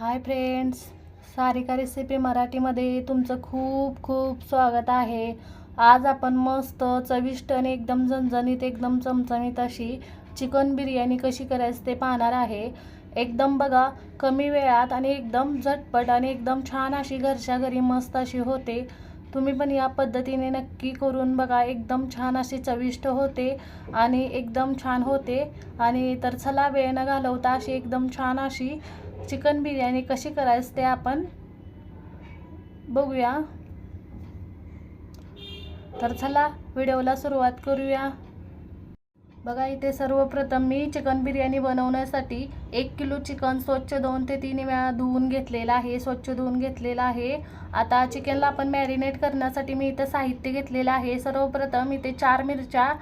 Hi friends Sarika recipe मराठीमध्ये तुमचं खूप खूप स्वागत आहे. आज आपण मस्त चविष्ट आणि एकदम झणझणीत एकदम चमचमीत अशी चिकन बिर्याणी कशी करायची ते पाहणार आहे. एकदम बघा कमी वेळात आणि एकदम झटपट आणि एकदम छान अशी घरच्या घरी मस्त अशी होते. तुम्ही पण या पद्धतीने नक्की करून बघा एकदम छान अशी चविष्ट होते आणि एकदम छान होते. आणि तर चला वेळ न घालवता अशी एकदम छान अशी चिकन बिर्याणी कशी करायची ते आपण बघूया. तर चला व्हिडिओला सुरुवात करूया. बघा इथे सर्वप्रथम मी चिकन बिर्याणी बनवण्यासाठी एक किलो चिकन स्वच्छ दोन ते तीन वेळा धुवून घेतलेलं आहे स्वच्छ धुवून घेतलेलं आहे. आता चिकनला आपण मॅरिनेट करण्यासाठी मी इथं साहित्य घेतलेलं आहे. सर्वप्रथम इथे चार मिरच्या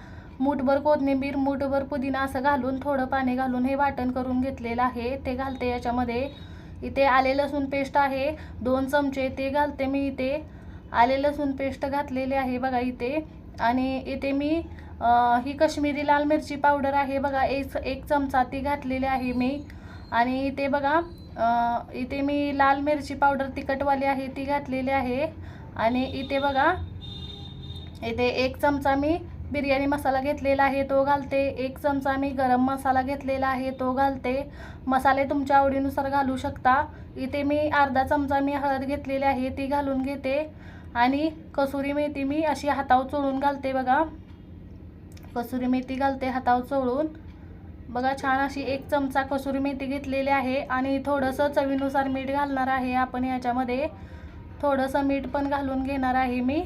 मूठभर कोथिंबीर मूठभर पुदिना असं घालून थोडं पाणी घालून हे वाटण करून घेतलेलं आहे. ते घालते याच्यामध्ये. इथे आले लसूण पेस्ट आहे. दोन चमचे ते घालते मी इथे. आले लसूण पेस्ट घातलेले आहे बघा इथे. आणि इथे मी ही कश्मीरी लाल मिरची पावडर आहे बघा. एक एक चमचा ती घातलेली आहे मी. आणि इथे बघा इथे मी लाल मिरची पावडर तिखटवाली आहे ती घातलेली आहे. आणि इथे बघा इथे एक चमचा मी बिर्याणी मसाला घेतलेला आहे तो घालते. एक चमचा मी गरम मसाला घेतलेला आहे तो घालते. मसाले तुमच्या आवडीनुसार घालू शकता. इथे मी अर्धा चमचा मी हळद घेतलेली आहे ती घालून घेते. आणि कसुरी मेथी मी अशी हातावर चोळून घालते बघा. कसुरी मेथी घालते हातावर चोळून. बघा छान अशी एक चमचा कसुरी मेथी घेतलेली आहे. आणि थोडंसं चवीनुसार मीठ घालणार आहे आपण याच्यामध्ये. थोडंसं मीठ पण घालून घेणार आहे मी.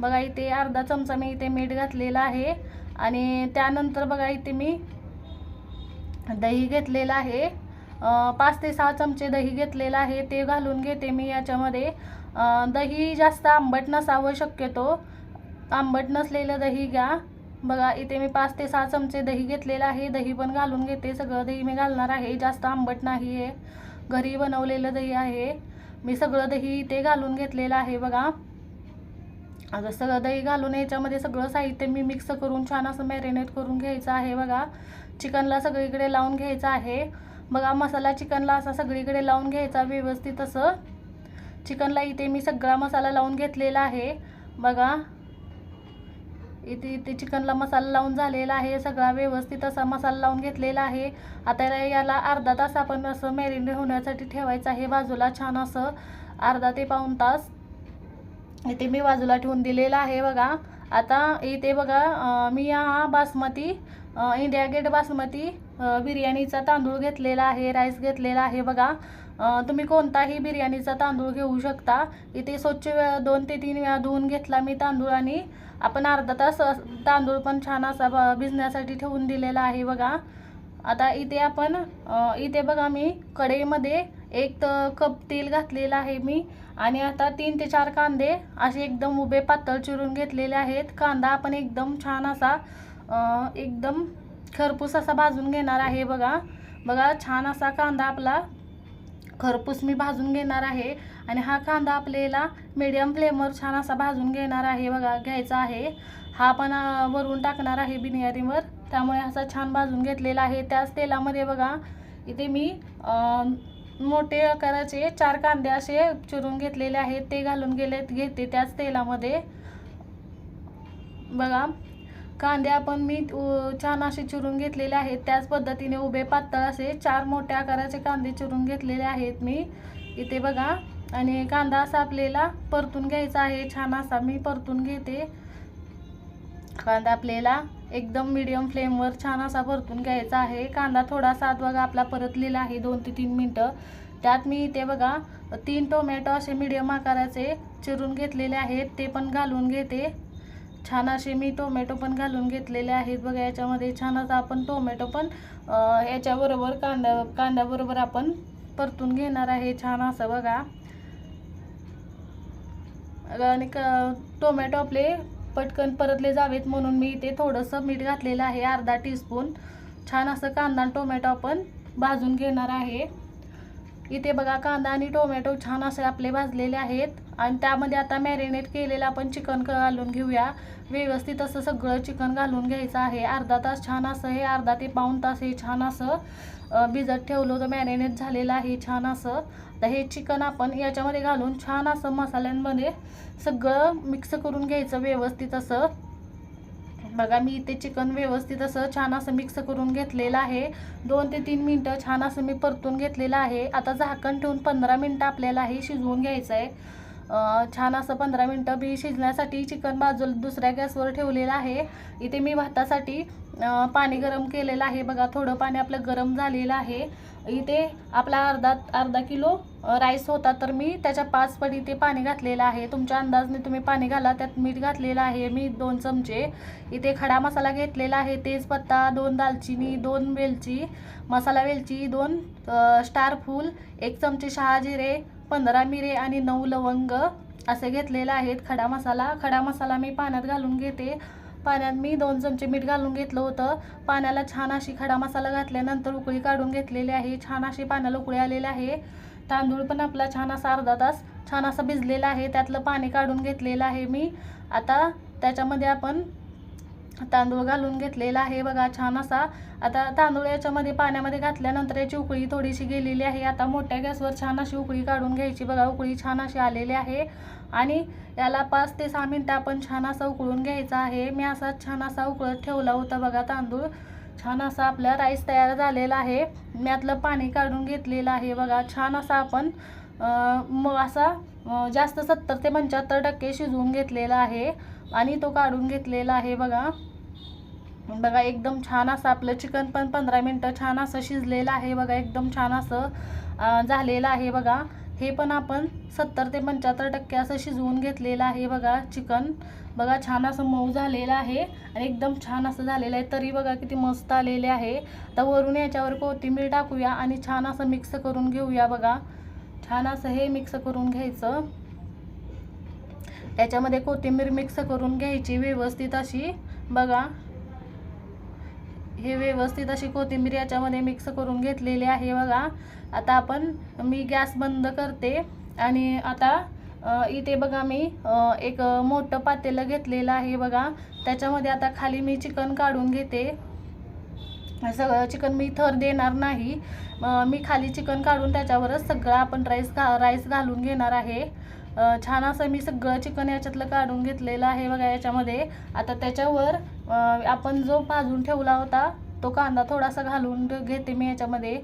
बघा इथे अर्धा चमचा मी इथे मीठ घातलेला आहे. आणि त्यानंतर बघा इथे मी दही घेतलेलं आहे. पाच ते सहा चमचे दही घेतलेलं आहे. ते घालून घेते मी याच्यामध्ये. दही जास्त आंबट नसावं शक्यतो. आंबट नसलेलं दही घ्या. बघा इथे मी पाच ते सहा चमचे दही घेतलेलं आहे. दही पण घालून घेते. सगळं दही मी घालणार आहे. जास्त आंबट नाही आहे घरी बनवलेलं दही आहे. मी सगळं दही इथे घालून घेतलेलं आहे बघा. आता सगळं दही घालून याच्यामध्ये सगळं साहित्य मी मिक्स करून छान असं मॅरिनेट करून घ्यायचं आहे बघा. चिकनला सगळीकडे लावून घ्यायचं आहे. बघा मसाला चिकनला असा सगळीकडे लावून घ्यायचा व्यवस्थित असं. चिकनला इथे मी सगळा मसाला लावून घेतलेला आहे. बघा. इथे इथे चिकनला मसाला लावून झालेला आहे. सगळा व्यवस्थित असा मसाला लावून घेतलेला आहे. आता याला- याला अर्धा तास आपण असं मॅरिनेट होण्यासाठी ठेवायचं आहे. बाजूला छान असं अर्धा ते पाऊण तास इथे मी बाजूला ठेवून दिलेला आहे बघा. आता इथे बघा मी हा बासमती इंडिया गेट बासमती बिर्याणीचा तांदूळ घेतलेला आहे राईस घेतलेला आहे बघा. तुम्ही कोणताही बिर्याणीचा तांदूळ घेऊ शकता. इथे स्वच्छ वेळा दोन ते तीन वेळा धुवून घेतला मी तांदूळ आणि आपण अर्धा तास तांदूळ पण छान असा भिजण्यासाठी ठेवून दिलेला आहे बघा. आता इथे आपण इथे बघा मी कढईमध्ये एक कप तेल घातलेलं आहे मी. आणि आता तीन ते चार कांदे असे एकदम उभे पातळ चिरून घेतलेले आहेत. कांदा आपण एकदम छान असा एकदम खरपूस असा भाजून घेणार आहे बघा. बघा छान असा कांदा आपला खरपूस मी भाजून घेणार आहे. आणि हा कांदा आपल्याला मीडियम फ्लेमवर छान असा भाजून घेणार आहे बघा घ्यायचा आहे. हा पण वरून टाकणार आहे बिर्याणीवर. त्यामुळे असा छान भाजून घेतलेला आहे. त्याच तेलामध्ये बघा इथे मी मोठे आकाराचे चार कांदे असे चिरून घेतलेले आहेत. ते घालून गेले घेते त्याच तेलामध्ये. बघा कांदे आपण मी छान असे चिरून घेतलेले आहेत. त्याच पद्धतीने उभे पातळ असे चार मोठ्या आकाराचे कांदे चिरून घेतलेले आहेत मी. इथे बघा. आणि कांदा असा आपल्याला परतून घ्यायचा आहे. छान असा मी परतून घेते. कांदा आपल्याला एकदम मिडियम फ्लेमवर छान असा परतून घ्यायचा आहे. कांदा थोडासा आत बघा आपला परतलेला आहे दोन ते तीन मिनटं. त्यात मी इथे बघा तीन टोमॅटो असे मिडियम आकाराचे चिरून घेतलेले आहेत. ते पण घालून घेते. छान असे मी टोमॅटो पण घालून घेतलेले आहेत. बघा याच्यामध्ये छान आपण टोमॅटो पण याच्याबरोबर कांदा कांद्याबरोबर आपण परतून घेणार आहे. छान असं बघा. आणि टोमॅटो आपले पटकन परतले जावेत म्हणून मी इथे थोडंसं मीठ घातलेलं आहे अर्धा टीस्पून छान असं कांदा आणि टोमॅटो आपण भाजून घेणार आहे. इथे बघा कांदा आणि टोमॅटो छान असे आपले भाजलेले आहेत. आणि त्यामध्ये आता मॅरिनेट केलेलं आपण चिकन घालून घेऊया. व्यवस्थित असं सगळं चिकन घालून घ्यायचं आहे. अर्धा तास छान असं हे अर्धा ते पाऊण तास हे छान असं भिजत ठेवलं होतं. मॅरिनेट झालेलं आहे छान असं. तर हे चिकन आपण याच्यामध्ये घालून छान असं मसाल्यांमध्ये सगळं मिक्स करून घ्यायचं व्यवस्थित असं. बघा मी इथे चिकन व्यवस्थित असं छान असं मिक्स करून घेतलेलं आहे. दोन ते तीन मिनटं छान असं मी परतून घेतलेलं आहे. आता झाकण ठेवून पंधरा मिनटं आपल्याला हे शिजवून घ्यायचं आहे छान असं पंधरा मिनटं बी शिजण्यासाठी चिकन बाजूला दुसऱ्या गॅसवर ठेवलेलं आहे. इथे मी भातासाठी पाणी गरम केलेलं आहे. बघा थोडं पाणी आपलं गरम झालेलं आहे. इथे आपला अर्धा अर्धा किलो राईस होता तर मी त्याच्या पाच पट ते पाणी घातलेलं आहे. तुमच्या अंदाजने तुम्ही पाणी घाला त्यात मीठ घातलेलं आहे. मी दोन चमचे इथे खडा मसाला घेतलेला आहे तेजपत्ता दोन दालचिनी दोन वेलची मसाला वेलची दोन स्टार फूल एक चमचे शहाजिरे पंधरा मिरे आणि नऊ लवंग असे घेतलेले आहेत. खडा मसाला खडा मसाला मी पाण्यात घालून घेते. पाण्यात मी दोन चमचे मीठ घालून घेतलं होतं. पाण्याला छान अशी खडा मसाला घातल्यानंतर उकळी काढून घेतलेली आहे. छान अशी पाण्याला उकळी आलेली आहे. तांदूळ पण आपला छान असा अर्धा तास छान असा भिजलेला आहे. त्यातलं पाणी काढून घेतलेलं आहे मी. आता त्याच्यामध्ये आपण तांदूळ घालून घेतलेला आहे बघा छान असा. आता तांदूळ याच्यामध्ये पाण्यामध्ये घातल्यानंतर याची उकळी थोडीशी गेलेली आहे. आता मोठ्या गॅसवर छान अशी उकळी काढून घ्यायची बघा उकळी छान अशी आलेली आहे. आणि याला पाच ते सहा मिनटं आपण छान असा उकळून घ्यायचा आहे. मी असा छान असा उकळत ठेवला होता बघा तांदूळ. छान असा आपला राईस तयार झालेला आहे. मी आतलं पाणी काढून घेतलेलं आहे बघा. छान असा आपण मग असा जास्त सत्तर ते पंच्याहत्तर टक्के शिजवून घेतलेला आहे. आणि तो काढून घेतलेला आहे बघा. बघा एकदम छान असं आपलं चिकन पण पंधरा मिनटं छान असं शिजलेलं आहे बघा एकदम छान असं झालेलं आहे बघा. हे पण आपण सत्तर ते पंच्याहत्तर टक्के असं शिजवून घेतलेलं आहे बघा चिकन. बघा छान असं मऊ झालेलं आहे आणि एकदम छान असं झालेलं आहे. तरी बघा किती मस्त आलेले आहे. तर वरून याच्यावर कोथिंबीर टाकूया आणि छान असं मिक्स करून घेऊया बघा. छान असं हे मिक्स करून घ्यायचं. याच्यामध्ये कोथिंबीर मिक्स करून घ्यायची व्यवस्थित अशी. बघा हे व्यवस्थित अशी कोथिंबीर याच्यामध्ये मिक्स करून घेतलेली आहे बघा. आता आपण मी गॅस बंद करते आणि आता इथे बघा मी एक मोठं पातेलं घेतलेलं आहे बघा. त्याच्यामध्ये आता खाली मी चिकन काढून घेते. सगळं चिकन मी थर देणार नाही. मी खाली चिकन काढून त्याच्यावरच सगळं आपण राईस घा राईस घालून घेणार आहे. छान असं मी सगळं चिकन याच्यातलं काढून घेतलेलं आहे बघा याच्यामध्ये. आता त्याच्यावर आपण जो भाजून ठेवला होता तो कांदा थोडासा घालून घेते मी याच्यामध्ये.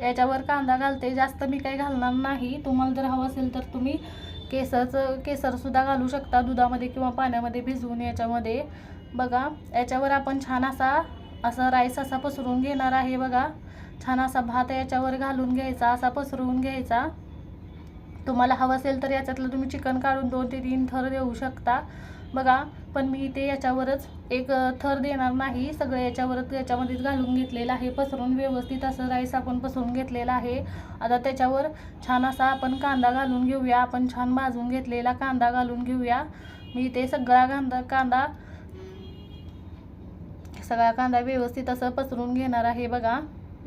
याच्यावर कांदा घालते जास्त मी काही घालणार नाही. तुम्हाला जर हवं असेल तर तुम्ही केसरचं केसरसुद्धा घालू शकता दुधामध्ये किंवा पाण्यामध्ये भिजवून याच्यामध्ये. बघा याच्यावर आपण छान असा असा राईस असा पसरून घेणार आहे बघा. छान असा भात याच्यावर घालून घ्यायचा असा पसरवून घ्यायचा. तुम्हाला हवं असेल तर याच्यातलं तुम्ही चिकन काढून दोन ते तीन थर देऊ शकता. बघा पण मी इथे याच्यावरच एक थर देणार नाही. सगळं याच्यावरच याच्यामध्येच घालून घेतलेलं आहे. पसरून व्यवस्थित असं राईस आपण पसरून घेतलेला आहे. आता त्याच्यावर छान असा आपण कांदा घालून घेऊया. आपण छान भाजून घेतलेला कांदा घालून घेऊया. मी इथे सगळा कांदा कांदा सगळा कांदा व्यवस्थित असं पसरून घेणार आहे. बघा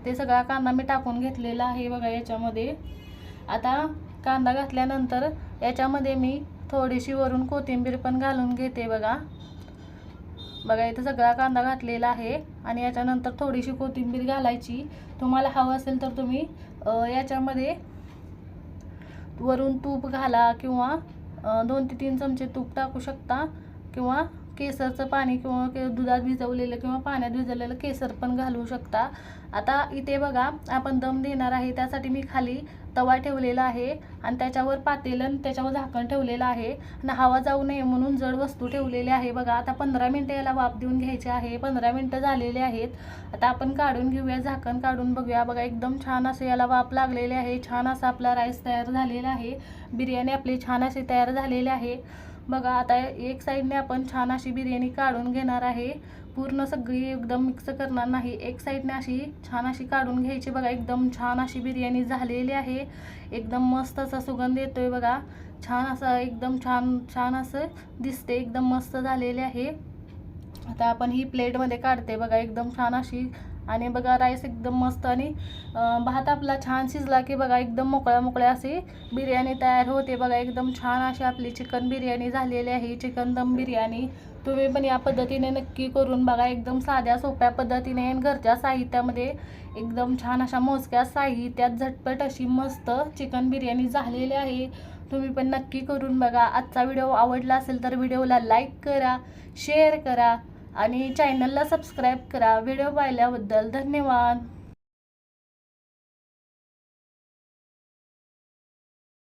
ते सगळा कांदा मी टाकून घेतलेला आहे बघा याच्यामध्ये. आता कांदा घातल्यानंतर याच्यामध्ये मी थोडीशी वरून कोथिंबीर पण घालून घेते बघा. बघा इथं सगळा कांदा घातलेला आहे आणि याच्यानंतर थोडीशी कोथिंबीर घालायची. तुम्हाला हवं असेल तर तुम्ही याच्यामध्ये वरून तूप घाला किंवा दोन ते तीन चमचे तूप टाकू शकता किंवा केसरचं पाणी किंवा के दुधात भिजवलेलं किंवा पाण्यात भिजवलेलं केसर पण घालू शकता. आता इथे बघा आपण दम देणार आहे त्यासाठी मी खाली तवा ठेवलेला आहे आणि त्याच्यावर पातेलं आणि त्याच्यावर झाकण ठेवलेलं आहे. आणि हवा जाऊ नये म्हणून जड वस्तू ठेवलेली आहे बघा. आता पंधरा मिनटं याला वाफ देऊन घ्यायचे आहे. पंधरा मिनटं झालेले आहेत. आता आपण काढून घेऊया झाकण काढून बघूया. बघा एकदम छान असं याला वाफ लागलेले आहे. छान असा आपला राईस तयार झालेला आहे. बिर्याणी आपली छान अशी तयार झालेली आहे. बघा आता एक साईडने आपण छान अशी बिर्याणी काढून घेणार आहे. पूर्ण सगळी एकदम मिक्स करणार नाही. एक साईडने अशी छान अशी काढून घ्यायची बघा. एकदम छान अशी बिर्याणी झालेली आहे. एकदम मस्त असा सुगंध येतोय बघा. छान असं एकदम छान छान असं दिसते. एकदम मस्त झालेले आहे. आता आपण ही प्लेटमध्ये काढते बघा. एकदम छान अशी आणि बघा राईस एकदम मस्त आणि भात आपला छान शिजला की बघा एकदम मोकळ्या मोकळ्या अशी बिर्याणी तयार होते बघा. एकदम छान अशी आपली चिकन बिर्याणी झालेली आहे. चिकन दम बिर्याणी. तुम्ही पण या पद्धतीने नक्की करून बघा. एकदम साध्या सोप्या पद्धतीने आणि घरच्या साहित्यामध्ये एकदम छान अशा मोजक्या साहित्यात झटपट अशी मस्त चिकन बिर्याणी झालेली आहे. तुम्ही पण नक्की करून बघा. आजचा व्हिडिओ आवडला असेल तर व्हिडिओला लाईक करा शेअर करा. आणि चॅनलला सबस्क्राईब करा. व्हिडिओ पाहिल्याबद्दल धन्यवाद.